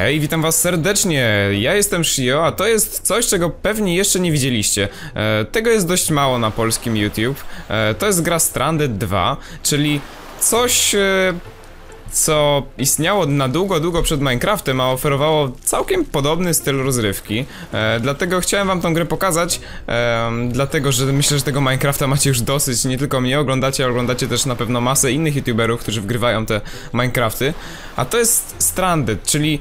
Hej, witam was serdecznie. Ja jestem Shio, a to jest coś, czego pewnie jeszcze nie widzieliście. E, tego jest dość mało na polskim YouTube. E, to jest gra Stranded 2, czyli coś... E, co istniało na długo, długo przed Minecraftem, a oferowało całkiem podobny styl rozrywki. E, dlatego chciałem wam tą grę pokazać, e, dlatego że myślę, że tego Minecrafta macie już dosyć. Nie tylko mnie oglądacie, oglądacie też na pewno masę innych youtuberów, którzy wgrywają te Minecrafty. A to jest Stranded, czyli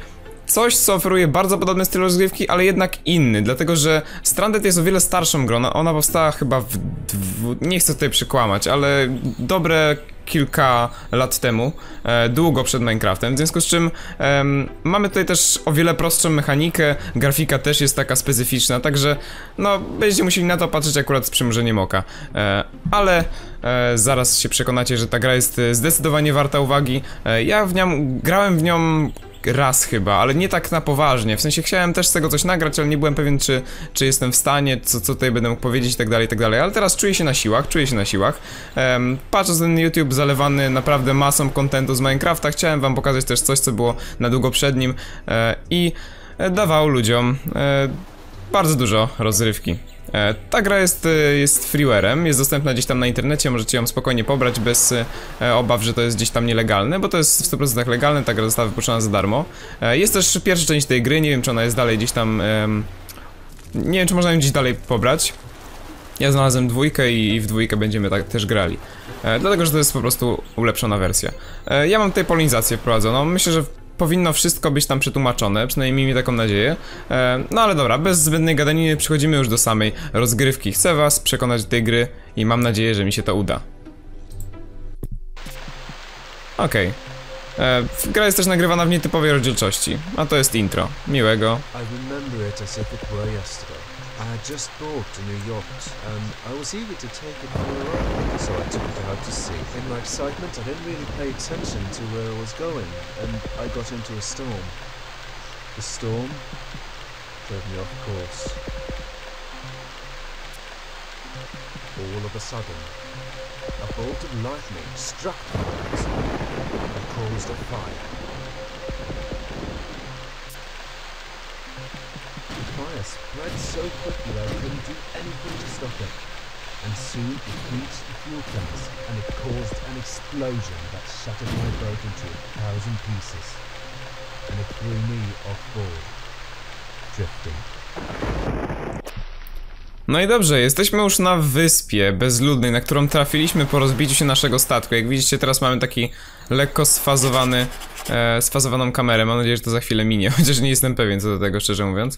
coś, co oferuje bardzo podobny styl rozgrywki, ale jednak inny, dlatego że Stranded jest o wiele starszą grą, no, ona powstała chyba w... dwu- nie chcę tutaj przekłamać, ale dobre kilka lat temu, e, długo przed Minecraftem, w związku z czym em, mamy tutaj też o wiele prostszą mechanikę, grafika też jest taka specyficzna, także no będziecie musieli na to patrzeć akurat z przymrużeniem oka, e, ale e, zaraz się przekonacie, że ta gra jest e, zdecydowanie warta uwagi, e, ja w nią, grałem w nią raz chyba, ale nie tak na poważnie. W sensie chciałem też z tego coś nagrać, ale nie byłem pewien, czy, czy jestem w stanie, co, co tutaj będę mógł powiedzieć i tak dalej, i tak dalej. Ale teraz czuję się na siłach, czuję się na siłach. Um, patrząc na ten YouTube zalewany naprawdę masą kontentu z Minecrafta, chciałem wam pokazać też coś, co było na długo przed nim e, i e, dawało ludziom e, bardzo dużo rozrywki. E, ta gra jest, e, jest freeware'em, jest dostępna gdzieś tam na internecie, możecie ją spokojnie pobrać bez e, obaw, że to jest gdzieś tam nielegalne, bo to jest w 100% legalne, ta gra została wypuszczona za darmo. Jest też pierwsza część tej gry, nie wiem czy ona jest dalej gdzieś tam... nie wiem czy można ją gdzieś dalej pobrać. Ja znalazłem dwójkę i, w dwójkę będziemy tak też grali. Dlatego, że to jest po prostu ulepszona wersja. Ja mam tutaj polonizację wprowadzoną, myślę, że powinno wszystko być tam przetłumaczone, przynajmniej miejmy taką nadzieję. E, no ale dobra, bez zbędnej gadaniny przechodzimy już do samej rozgrywki. Chcę was przekonać do tej gry i mam nadzieję, że mi się to uda. Okej. E, Gra jest też nagrywana w nietypowej rozdzielczości, a to jest intro. Miłego. I remember it as if it were yesterday. I had just bought a new yacht, and um, I was eager to take it for a ride, so I took it out to sea. In my excitement, I didn't really pay attention to where I was going, and I got into a storm. The storm drove me off course. All of a sudden, a bolt of lightning struck the boat and caused a fire. Fire spread so quickly I couldn't do anything to stop it. And soon it reached the fuel tanks and it caused an explosion that shattered my boat into a thousand pieces. And it threw me off board, drifting. No i dobrze, jesteśmy już na wyspie bezludnej, na którą trafiliśmy po rozbiciu się naszego statku. Jak widzicie, teraz mamy taki lekko sfazowany, e, sfazowaną kamerę. Mam nadzieję, że to za chwilę minie, chociaż nie jestem pewien co do tego, szczerze mówiąc.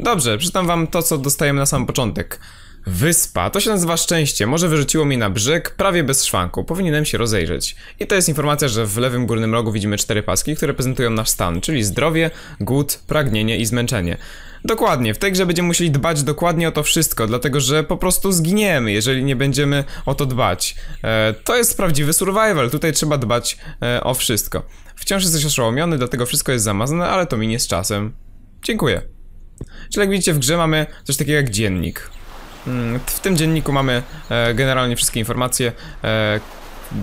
Dobrze, przeczytam wam to, co dostajemy na sam początek. Wyspa, to się nazywa szczęście, może wyrzuciło mnie na brzeg, prawie bez szwanku, powinienem się rozejrzeć. I to jest informacja, że w lewym górnym rogu widzimy cztery paski, które prezentują nasz stan, czyli zdrowie, głód, pragnienie i zmęczenie. Dokładnie, w tej grze będziemy musieli dbać dokładnie o to wszystko, dlatego że po prostu zginiemy, jeżeli nie będziemy o to dbać. E, to jest prawdziwy survival, tutaj trzeba dbać e, o wszystko. Wciąż jesteś oszołomiony, dlatego wszystko jest zamazane, ale to minie z czasem. Dziękuję. Czyli jak widzicie w grze mamy coś takiego jak dziennik. Mm, W tym dzienniku mamy e, generalnie wszystkie informacje, e,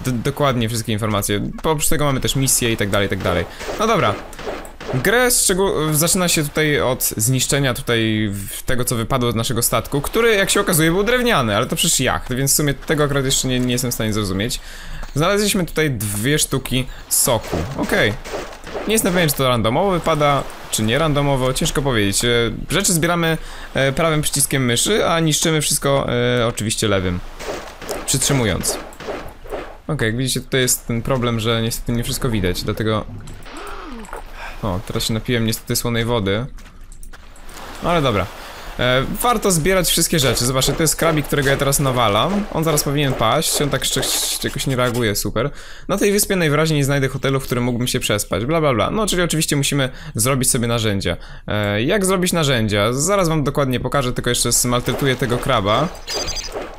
dokładnie wszystkie informacje. Oprócz tego mamy też misje i tak dalej, i tak dalej. No dobra. Grę zaczyna się tutaj od zniszczenia tutaj tego, co wypadło z naszego statku, który jak się okazuje był drewniany, ale to przecież jacht, więc w sumie tego akurat jeszcze nie, nie jestem w stanie zrozumieć. Znaleźliśmy tutaj dwie sztuki soku. Okej. Nie jestem pewien, czy to randomowo wypada, czy nie randomowo, ciężko powiedzieć. E, Rzeczy zbieramy e, prawym przyciskiem myszy, a niszczymy wszystko e, oczywiście lewym. Przytrzymując. Okej, jak widzicie, tutaj jest ten problem, że niestety nie wszystko widać, dlatego... O, teraz się napiłem niestety słonej wody. Ale dobra. E, warto zbierać wszystkie rzeczy. Zobaczcie, to jest krabik, którego ja teraz nawalam. On zaraz powinien paść, on tak jakoś nie reaguje, super. Na tej wyspie najwyraźniej nie znajdę hotelu, w którym mógłbym się przespać, bla bla bla. No, czyli oczywiście musimy zrobić sobie narzędzia. E, jak zrobić narzędzia? Zaraz wam dokładnie pokażę, tylko jeszcze smaltretuję tego kraba.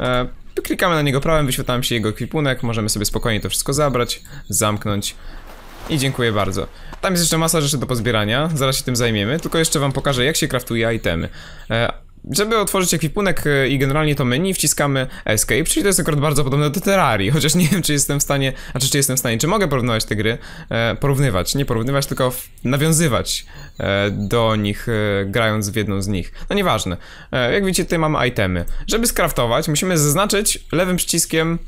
E, klikamy na niego prawem, wyświetla się jego ekwipunek, możemy sobie spokojnie to wszystko zabrać, zamknąć. I dziękuję bardzo. Tam jest jeszcze masa rzeczy do pozbierania, zaraz się tym zajmiemy, tylko jeszcze wam pokażę jak się kraftuje itemy. E, żeby otworzyć ekwipunek e, i generalnie to menu, wciskamy Escape, czyli to jest akurat bardzo podobne do Terrarii, chociaż nie wiem, czy jestem w stanie, a czy, jestem w stanie, czy mogę porównywać te gry, e, porównywać, nie porównywać, tylko nawiązywać e, do nich, e, grając w jedną z nich. No nieważne. E, jak widzicie, tutaj mamy itemy. Żeby skraftować, musimy zaznaczyć lewym przyciskiem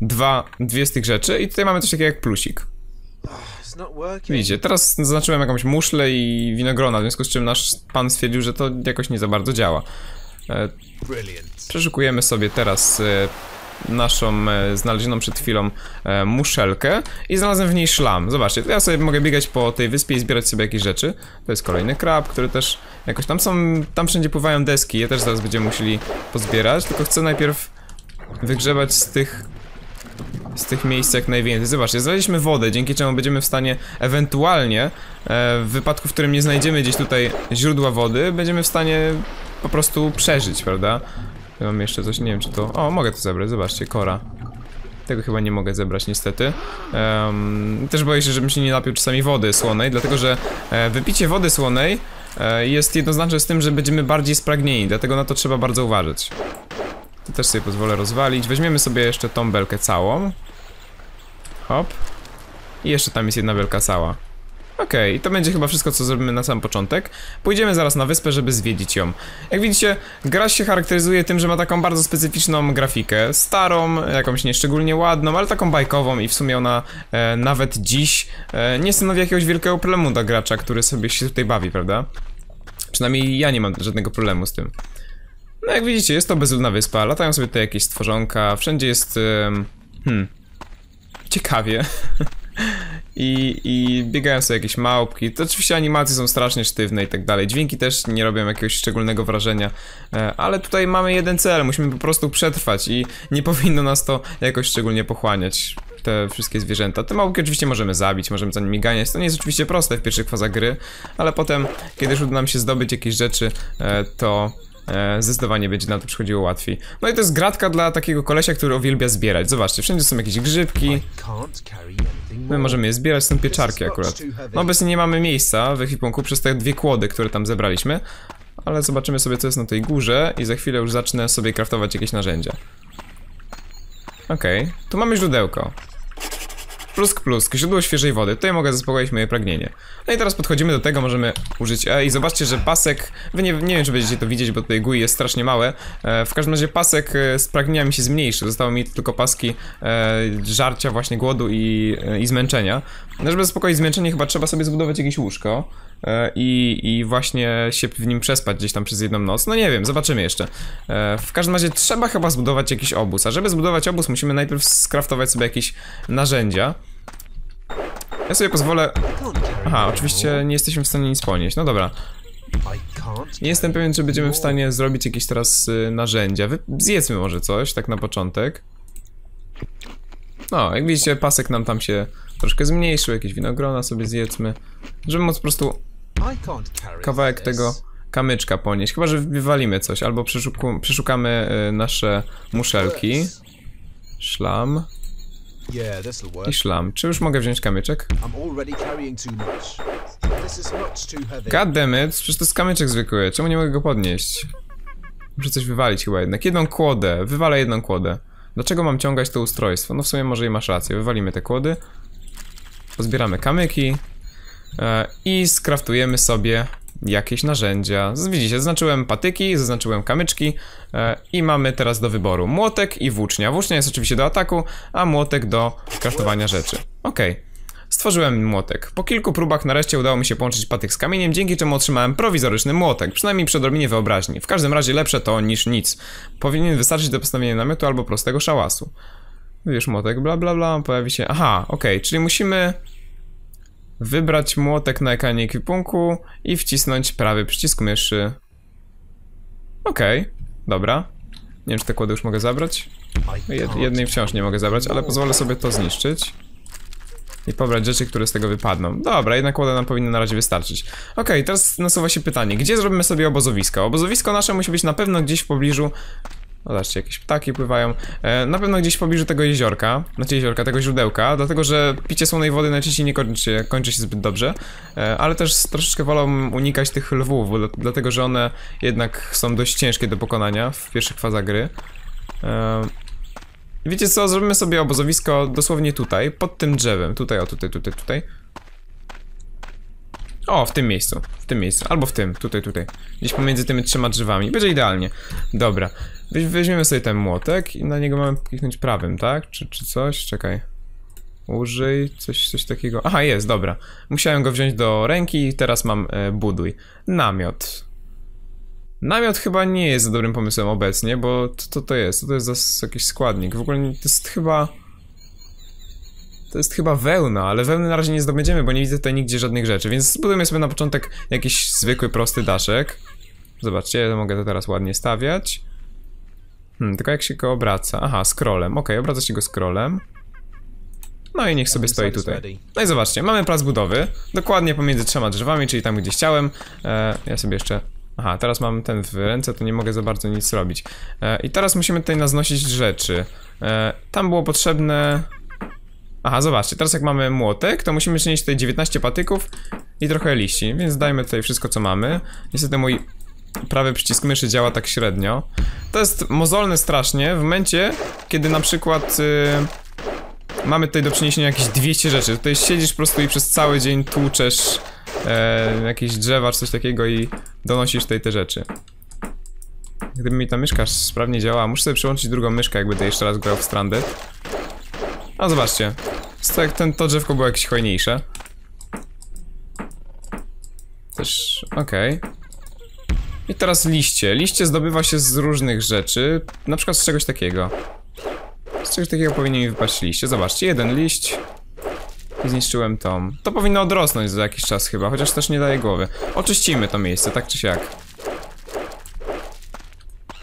dwa, dwie z tych rzeczy i tutaj mamy coś takiego jak plusik. Widzicie, teraz zaznaczyłem jakąś muszlę i winogrona, w związku z czym nasz pan stwierdził, że to jakoś nie za bardzo działa. E. Przeszukujemy sobie teraz e, naszą e, znalezioną przed chwilą muszelkę i znalazłem w niej szlam. Zobaczcie, to ja sobie mogę biegać po tej wyspie i zbierać sobie jakieś rzeczy. To jest kolejny krab, który też jakoś tam są, tam wszędzie pływają deski, je też zaraz będziemy musieli pozbierać, tylko chcę najpierw wygrzebać z tych z tych miejsc jak najwięcej. Zobaczcie, znaleźliśmy wodę, dzięki czemu będziemy w stanie ewentualnie, e, w wypadku, w którym nie znajdziemy gdzieś tutaj źródła wody, będziemy w stanie po prostu przeżyć, prawda? Ja mam jeszcze coś, nie wiem czy to... O, mogę to zebrać, zobaczcie, kora. Tego chyba nie mogę zebrać niestety. Em, też boję się, żebym się nie napił czasami wody słonej, dlatego że e, wypicie wody słonej e, jest jednoznaczne z tym, że będziemy bardziej spragnieni, dlatego na to trzeba bardzo uważać. To też sobie pozwolę rozwalić. Weźmiemy sobie jeszcze tą belkę całą. Hop. I jeszcze tam jest jedna belka cała. Okej, to będzie chyba wszystko, co zrobimy na sam początek. Pójdziemy zaraz na wyspę, żeby zwiedzić ją. Jak widzicie, gra się charakteryzuje tym, że ma taką bardzo specyficzną grafikę. Starą, jakąś nieszczególnie ładną, ale taką bajkową i w sumie ona e, nawet dziś e, nie stanowi jakiegoś wielkiego problemu dla gracza, który sobie się tutaj bawi, prawda? Przynajmniej ja nie mam żadnego problemu z tym. No jak widzicie, jest to bezludna wyspa, latają sobie tutaj jakieś stworzonka, wszędzie jest... hmm... Ciekawie. I, I biegają sobie jakieś małpki. To oczywiście animacje są strasznie sztywne i tak dalej. Dźwięki też nie robią jakiegoś szczególnego wrażenia. E, Ale tutaj mamy jeden cel, musimy po prostu przetrwać i nie powinno nas to jakoś szczególnie pochłaniać. Te wszystkie zwierzęta. Te małpki oczywiście możemy zabić, możemy za nimi ganiać. To nie jest oczywiście proste w pierwszych fazach gry, ale potem, kiedy już uda nam się zdobyć jakieś rzeczy, e, to e, zdecydowanie będzie nam to przychodziło łatwiej. No i to jest gratka dla takiego kolesia, który uwielbia zbierać. Zobaczcie, wszędzie są jakieś grzybki. My możemy je zbierać, są pieczarki akurat. No obecnie nie mamy miejsca w ekwipunku przez te dwie kłody, które tam zebraliśmy. Ale zobaczymy sobie co jest na tej górze i za chwilę już zacznę sobie kraftować jakieś narzędzia. Okej, tu mamy źródełko. Plusk plusk, źródło świeżej wody. Tutaj mogę zaspokoić moje pragnienie. No i teraz podchodzimy do tego, możemy użyć E i zobaczcie, że pasek, wy nie, nie wiem czy będziecie to widzieć, bo tutaj GUI jest strasznie małe. E, w każdym razie pasek e, z pragnienia mi się zmniejszył. Zostały mi tylko paski e, żarcia właśnie głodu i, e, i zmęczenia. No żeby zaspokoić zmęczenie chyba trzeba sobie zbudować jakieś łóżko. e, I, I właśnie się w nim przespać gdzieś tam przez jedną noc. No nie wiem, zobaczymy jeszcze. E, w każdym razie trzeba chyba zbudować jakiś obóz. A żeby zbudować obóz, musimy najpierw skraftować sobie jakieś narzędzia. Ja sobie pozwolę. Aha, oczywiście nie jesteśmy w stanie nic ponieść. No dobra. Nie jestem pewien, czy będziemy w stanie zrobić jakieś teraz y, narzędzia. Wy zjedzmy może coś, tak na początek. No, jak widzicie, pasek nam tam się troszkę zmniejszył, jakieś winogrona sobie zjedzmy. Żeby móc po prostu kawałek tego kamyczka ponieść. Chyba, że wywalimy coś, albo przeszuku- przeszukamy y, nasze muszelki. Szlam i szlam. Czy już mogę wziąć kamyczek? I'm already carrying too much. This is much too heavy. God damn it, przecież to jest kamyczek zwykły, czemu nie mogę go podnieść? Muszę coś wywalić chyba jednak. Jedną kłodę, wywalę jedną kłodę. Dlaczego mam ciągać to ustrojstwo? No w sumie może i masz rację, wywalimy te kłody. Pozbieramy kamyki. E, I skraftujemy sobie jakieś narzędzia. Widzicie, zaznaczyłem patyki, zaznaczyłem kamyczki e, i mamy teraz do wyboru młotek i włócznia. Włócznia jest oczywiście do ataku, a młotek do kraftowania rzeczy. Okej. Stworzyłem młotek. Po kilku próbach nareszcie udało mi się połączyć patyk z kamieniem, dzięki czemu otrzymałem prowizoryczny młotek, przynajmniej przy odrobinie wyobraźni. W każdym razie lepsze to niż nic. Powinien wystarczyć do postawienia namiotu albo prostego szałasu. Wiesz, młotek, bla bla bla, pojawi się... Aha, okej, czyli musimy wybrać młotek na ekranie ekwipunku i wcisnąć prawy przycisk myszy. Okej, dobra. Nie wiem, czy te kłody już mogę zabrać. Jed, jednej wciąż nie mogę zabrać, ale pozwolę sobie to zniszczyć. I pobrać rzeczy, które z tego wypadną. Dobra, jedna kłoda nam powinna na razie wystarczyć. Okej, teraz nasuwa się pytanie, gdzie zrobimy sobie obozowisko? Obozowisko nasze musi być na pewno gdzieś w pobliżu Zobaczcie, jakieś ptaki pływają. E, na pewno gdzieś w pobliżu tego jeziorka, znaczy jeziorka, tego źródełka, dlatego że picie słonej wody najczęściej nie kończy, kończy się zbyt dobrze, e, ale też troszeczkę wolą unikać tych lwów, bo, dlatego że one jednak są dość ciężkie do pokonania w pierwszych fazach gry. E, wiecie co, zrobimy sobie obozowisko dosłownie tutaj, pod tym drzewem, tutaj, o tutaj, tutaj, tutaj. O, w tym miejscu, w tym miejscu, albo w tym, tutaj, tutaj. Gdzieś pomiędzy tymi trzema drzewami, będzie idealnie. Dobra, weźmiemy sobie ten młotek i na niego mamy kliknąć prawym, tak? Czy, czy coś? Czekaj. Użyj, coś, coś takiego. Aha, jest, dobra. Musiałem go wziąć do ręki i teraz mam e, buduj. Namiot. Namiot chyba nie jest dobrym pomysłem obecnie, bo co to, to jest? Co to jest za jakiś składnik? W ogóle to jest chyba... To jest chyba wełna, ale wełny na razie nie zdobędziemy, bo nie widzę tutaj nigdzie żadnych rzeczy, więc zbudujemy sobie na początek jakiś zwykły, prosty daszek. Zobaczcie, mogę to teraz ładnie stawiać. Hmm, tylko jak się go obraca? Aha, scrollem. Okej, obraca się go scrollem. No i niech sobie stoi tutaj. No i zobaczcie, mamy plac budowy, dokładnie pomiędzy trzema drzewami, czyli tam gdzie chciałem. E, ja sobie jeszcze... Aha, teraz mam ten w ręce, to nie mogę za bardzo nic robić. E, I teraz musimy tutaj naznosić rzeczy. E, tam było potrzebne... Aha, zobaczcie, teraz jak mamy młotek, to musimy przynieść tutaj 19 patyków i trochę liści, więc dajmy tutaj wszystko co mamy. Niestety mój prawy przycisk myszy działa tak średnio. To jest mozolne strasznie w momencie, kiedy na przykład y, mamy tutaj do przeniesienia jakieś 200 rzeczy. Tutaj siedzisz po prostu i przez cały dzień tłuczesz e, jakieś drzewa czy coś takiego i donosisz tutaj te rzeczy. Gdyby mi ta myszka sprawnie działała, muszę sobie przyłączyć drugą myszkę, jak będę jeszcze raz grał w Stranded. A zobaczcie, to ten, to drzewko było jakieś hojniejsze. Też, okej. I teraz liście. Liście zdobywa się z różnych rzeczy, na przykład z czegoś takiego. Z czegoś takiego powinien mi wypaść liście. Zobaczcie, jeden liść. I zniszczyłem tą. To powinno odrosnąć za jakiś czas chyba, chociaż też nie daje głowy. Oczyścimy to miejsce, tak czy siak.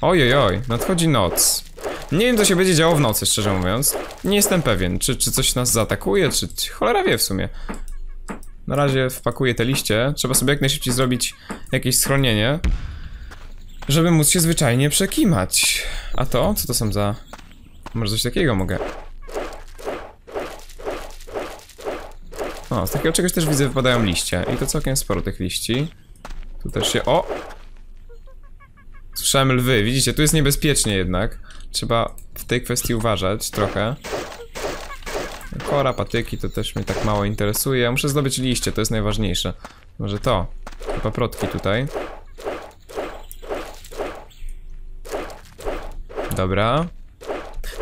Ojojoj, nadchodzi noc. Nie wiem, co się będzie działo w nocy, szczerze mówiąc. Nie jestem pewien, czy, czy coś nas zaatakuje, czy, czy cholera wie w sumie. Na razie wpakuję te liście. Trzeba sobie jak najszybciej zrobić jakieś schronienie, żeby móc się zwyczajnie przekimać. A to? Co to są za... Może coś takiego mogę... O, z takiego czegoś też widzę wypadają liście. I to całkiem sporo tych liści. Tu też się... O! Słyszałem lwy, widzicie, tu jest niebezpiecznie jednak. Trzeba w tej kwestii uważać trochę. Kora, patyki to też mnie tak mało interesuje. Ja muszę zdobyć liście, to jest najważniejsze. Może to. Paprotki tutaj. Dobra.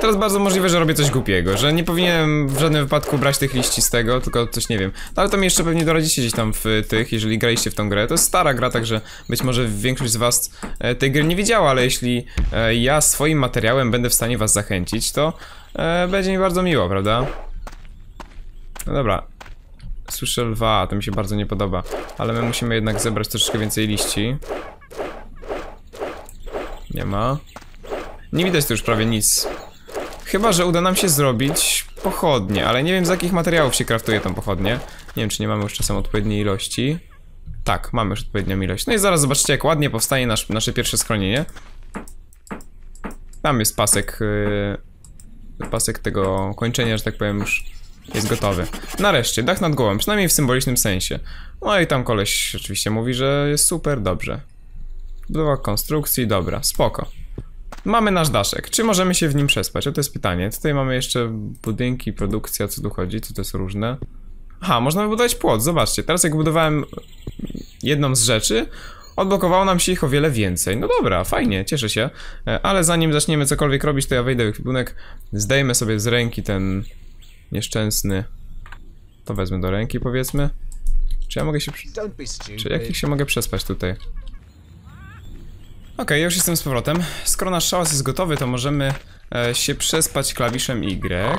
Teraz bardzo możliwe, że robię coś głupiego, że nie powinienem w żadnym wypadku brać tych liści z tego, tylko coś nie wiem. No, ale to mi jeszcze pewnie doradzicie gdzieś tam w tych, jeżeli graliście w tą grę. To jest stara gra, także być może większość z was e, tej gry nie widziała, ale jeśli e, ja swoim materiałem będę w stanie was zachęcić, to e, będzie mi bardzo miło, prawda? No dobra. Słyszę lwa, to mi się bardzo nie podoba. Ale my musimy jednak zebrać troszeczkę więcej liści. Nie ma. Nie widać tu już prawie nic. Chyba, że uda nam się zrobić pochodnie, ale nie wiem z jakich materiałów się kraftuje tą pochodnię. Nie wiem, czy nie mamy już czasem odpowiedniej ilości. Tak, mamy już odpowiednią ilość. No i zaraz zobaczycie, jak ładnie powstanie nasz, nasze pierwsze schronienie. Tam jest pasek, yy, pasek tego kończenia, że tak powiem, już jest gotowy. Nareszcie, dach nad głową, przynajmniej w symbolicznym sensie. No i tam koleś oczywiście mówi, że jest super, dobrze. Budowa konstrukcji, dobra, spoko. Mamy nasz daszek. Czy możemy się w nim przespać? O to jest pytanie. Tutaj mamy jeszcze budynki, produkcja, co tu chodzi, co to jest różne. Aha, można wybudować płot, zobaczcie. Teraz jak budowałem jedną z rzeczy, odblokowało nam się ich o wiele więcej. No dobra, fajnie, cieszę się. E, Ale zanim zaczniemy cokolwiek robić, to ja wejdę w ekwipunek, zdejmę sobie z ręki ten nieszczęsny... To wezmę do ręki, powiedzmy. Czy ja mogę się... Czy jak się mogę przespać tutaj? Okej, ja już jestem z powrotem. Skoro nasz szałas jest gotowy, to możemy e, się przespać klawiszem Y.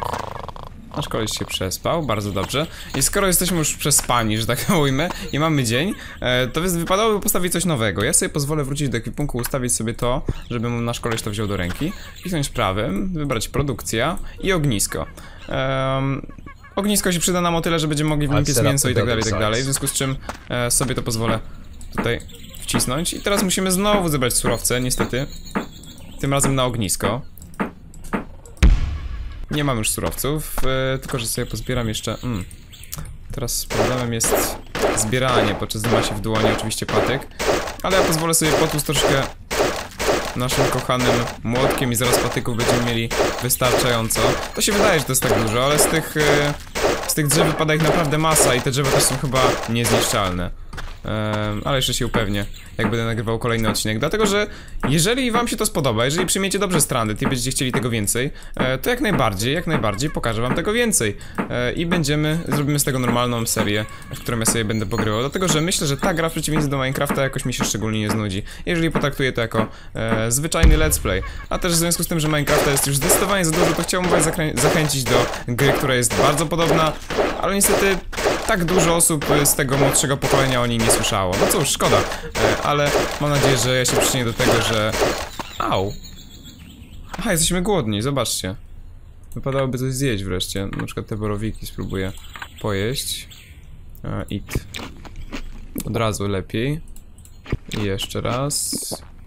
Nasz koleś się przespał, bardzo dobrze. I skoro jesteśmy już przespani, że tak ujmę, i mamy dzień, e, to więc wypadałoby postawić coś nowego. Ja sobie pozwolę wrócić do ekwipunku, ustawić sobie to, żeby nasz koleś to wziął do ręki. Kliknąć prawym, wybrać produkcja i ognisko. Em, ognisko się przyda nam o tyle, że będziemy mogli w nim piec mięso i tak dalej, i tak dalej. W związku z czym e, sobie to pozwolę tutaj wcisnąć. I teraz musimy znowu zebrać surowce, niestety. Tym razem na ognisko. Nie mam już surowców, e, tylko że sobie pozbieram jeszcze... Mm. Teraz problemem jest zbieranie, podczas gdy ma się w dłoni oczywiście patyk. Ale ja pozwolę sobie potłuc troszkę naszym kochanym młotkiem i zaraz patyków będziemy mieli wystarczająco. To się wydaje, że to jest tak dużo, ale z tych, e, z tych drzew wypada ich naprawdę masa i te drzewa też są chyba niezniszczalne. Em, ale jeszcze się upewnię, jak będę nagrywał kolejny odcinek. Dlatego, że jeżeli wam się to spodoba, jeżeli przyjmiecie dobrze Stranded i będziecie chcieli tego więcej, e, to jak najbardziej, jak najbardziej pokażę wam tego więcej. E, I będziemy, zrobimy z tego normalną serię, w którą ja sobie będę pogrywał. Dlatego, że myślę, że ta gra w przeciwieństwie do Minecrafta jakoś mi się szczególnie nie znudzi. Jeżeli potraktuję to jako e, zwyczajny let's play. A też w związku z tym, że Minecrafta jest już zdecydowanie za dużo, to chciałbym was zachęcić do gry, która jest bardzo podobna, ale niestety tak dużo osób z tego młodszego pokolenia o niej nie słyszało. No cóż, szkoda, e, ale mam nadzieję, że ja się przyczynię do tego, że... Au! Aha, jesteśmy głodni, zobaczcie. Wypadałoby coś zjeść wreszcie. Na przykład te borowiki spróbuję pojeść. It. Od razu lepiej. I jeszcze raz.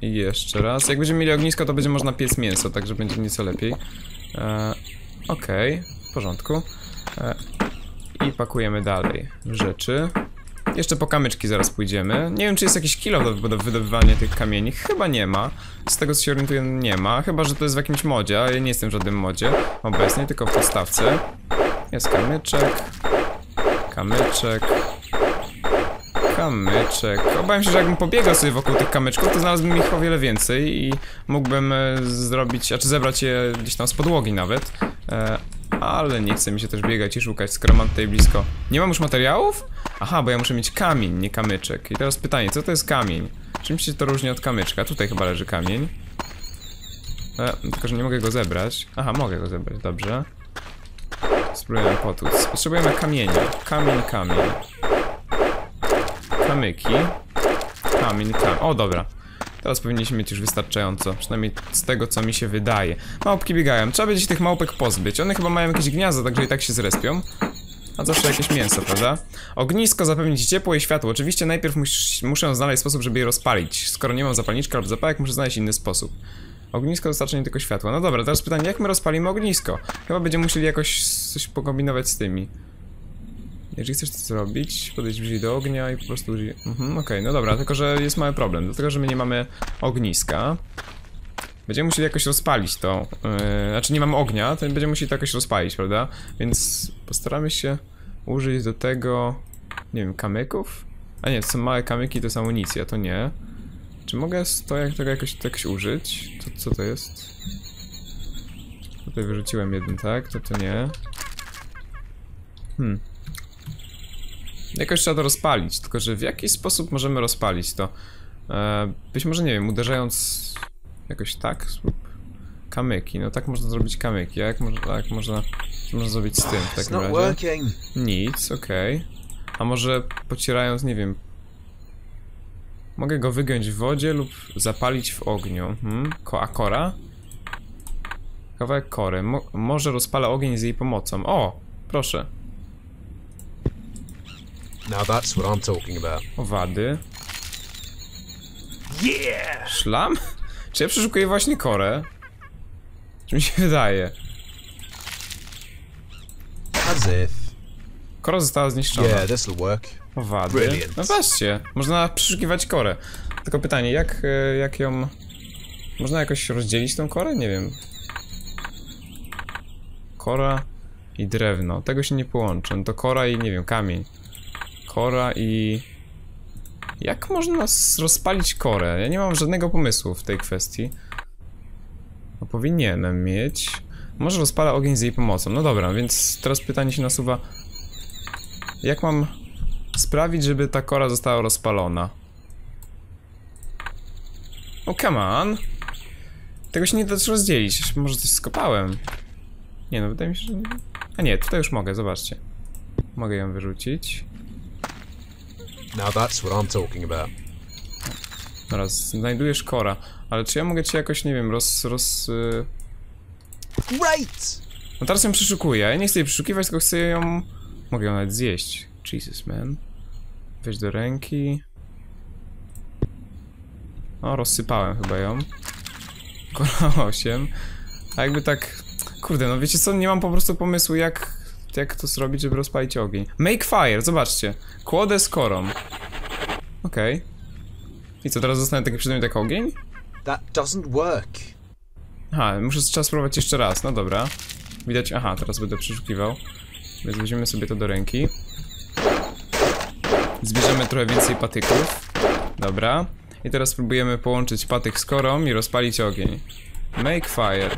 I jeszcze raz. Jak będziemy mieli ognisko, to będzie można piec mięso, także będzie nieco lepiej. E, Okej, w porządku. E, I pakujemy dalej rzeczy. Jeszcze po kamyczki zaraz pójdziemy. Nie wiem, czy jest jakiś kilo do, do wydobywania tych kamieni. Chyba nie ma. Z tego co się orientuję, nie ma. Chyba, że to jest w jakimś modzie, a ja nie jestem w żadnym modzie obecnie, tylko w podstawce. Jest kamyczek. Kamyczek. Kamyczek. Obawiam się, że jakbym pobiegał sobie wokół tych kamyczków, to znalazłbym ich o wiele więcej i mógłbym e, zrobić, znaczy zebrać je gdzieś tam z podłogi nawet. E, ale nie chce mi się też biegać i szukać, skoro mam tutaj blisko. Nie mam już materiałów? Aha, bo ja muszę mieć kamień, nie kamyczek. I teraz pytanie, co to jest kamień? Czym się to różni od kamyczka? Tutaj chyba leży kamień. E, tylko, że nie mogę go zebrać. Aha, mogę go zebrać, dobrze. Spróbujemy potłuc. Potrzebujemy kamienia. Kamień, kamień. Kamyki. Kamień, kamień. O, dobra. Teraz powinniśmy mieć już wystarczająco, przynajmniej z tego co mi się wydaje. Małpki biegają, trzeba będzie się tych małpek pozbyć. One chyba mają jakieś gniazda, także i tak się zrespią. A zawsze jakieś mięso, prawda? Ognisko zapewnić ciepło i światło. Oczywiście najpierw mus, muszę znaleźć sposób, żeby je rozpalić. Skoro nie mam zapalniczka lub zapałek, muszę znaleźć inny sposób. Ognisko dostarcza nie tylko światła. No dobra, teraz pytanie, jak my rozpalimy ognisko? Chyba będziemy musieli jakoś coś pokombinować z tymi. Jeżeli chcesz to zrobić, podejść bliżej do ognia i po prostu. Mhm, okej, no dobra, tylko że jest mały problem, dlatego że my nie mamy ogniska. Będziemy musieli jakoś rozpalić to. Yy, znaczy nie mamy ognia, to będziemy musieli to jakoś rozpalić, prawda? Więc postaramy się użyć do tego, nie wiem, kamyków? A nie, to są małe kamyki, to jest amunicja, to nie. Czy mogę to, jak, tego jakoś, to jakoś użyć? To, co to jest? Tutaj wyrzuciłem jeden, tak? To to nie. Hmm. Jakoś trzeba to rozpalić, tylko że w jaki sposób możemy rozpalić to? E, być może, nie wiem, uderzając jakoś tak? Kamyki, no tak można zrobić kamyki, a jak można, tak można, co można zrobić z tym w takim razie? working. Nic, okej. A może pocierając, nie wiem... Mogę go wygiąć w wodzie lub zapalić w ogniu. Hmm? Ko a kora? Kawałek kory. Mo może rozpala ogień z jej pomocą. O! Proszę. Now that's what I'm talking about. Owady. Yeah! Szlam? Czy ja przeszukuję właśnie korę? Czy mi się wydaje? As if. Kora została zniszczona. Yeah, this'll work. Owady. Brilliant. No patrzcie, można przeszukiwać korę. Tylko pytanie, jak, e, jak ją... Można jakoś rozdzielić tą korę? Nie wiem. Kora i drewno. Tego się nie połączy. No to kora i, nie wiem, kamień. Kora i... Jak można rozpalić korę? Ja nie mam żadnego pomysłu w tej kwestii. No powinienem mieć. Może rozpala ogień z jej pomocą. No dobra, więc teraz pytanie się nasuwa. Jak mam sprawić, żeby ta kora została rozpalona? O, come on. Tego się nie da rozdzielić. Może coś skopałem. Nie no, wydaje mi się, że... A nie, tutaj już mogę, zobaczcie. Mogę ją wyrzucić. Now that's what I'm talking about. Teraz znajdujesz kora. Ale czy ja mogę cię jakoś, nie wiem, roz... roz y... Great! No teraz ją przeszukuję. Ja nie chcę jej przeszukiwać, tylko chcę ją... Mogę ją nawet zjeść. Jesus, man. Weź do ręki. O, rozsypałem chyba ją. Core 8. A jakby tak... Kurde, no wiecie co, nie mam po prostu pomysłu jak... Jak to zrobić, żeby rozpalić ogień. Make fire, zobaczcie. Kłodę z korą. Okej. I co, teraz dostanę taki przedmiot jak ogień? That doesn't work. Aha, muszę trzeba spróbować jeszcze raz, no dobra. Widać, aha, teraz będę przeszukiwał. Więc weźmiemy sobie to do ręki. Zbierzemy trochę więcej patyków. Dobra. I teraz spróbujemy połączyć patyk z korą i rozpalić ogień. Make fire.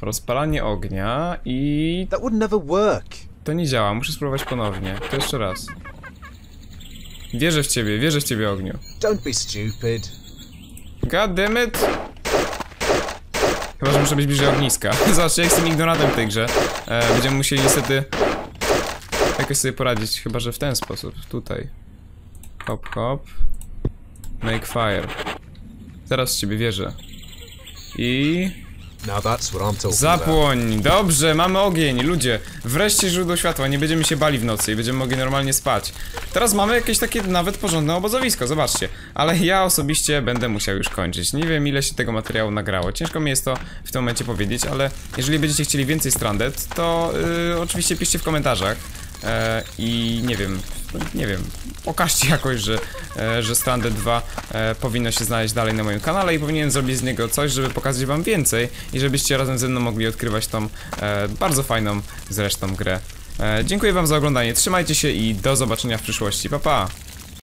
Rozpalanie ognia i... That would never work. To nie działa, muszę spróbować ponownie. To jeszcze raz. Wierzę w ciebie, wierzę w ciebie ogniu. Don't be stupid. God damn it! Chyba, że muszę być bliżej ogniska. Zobaczcie, jak jestem ignorantem w tej grze. E, będziemy musieli niestety jakoś sobie poradzić, chyba, że w ten sposób. Tutaj. Hop, hop. Make fire. Zaraz w ciebie wierzę. I... About. Zapłoń! Dobrze, mamy ogień, ludzie. Wreszcie źródło światła, nie będziemy się bali w nocy i będziemy mogli normalnie spać. Teraz mamy jakieś takie nawet porządne obozowisko, zobaczcie. Ale ja osobiście będę musiał już kończyć. Nie wiem ile się tego materiału nagrało. Ciężko mi jest to w tym momencie powiedzieć, ale jeżeli będziecie chcieli więcej Stranded, to yy, oczywiście piszcie w komentarzach. E, I nie wiem, nie wiem, pokażcie jakoś, że, e, że Stranded 2 e, powinno się znaleźć dalej na moim kanale i powinienem zrobić z niego coś, żeby pokazać wam więcej i żebyście razem ze mną mogli odkrywać tą e, bardzo fajną zresztą grę. Dziękuję wam za oglądanie, trzymajcie się i do zobaczenia w przyszłości, pa pa!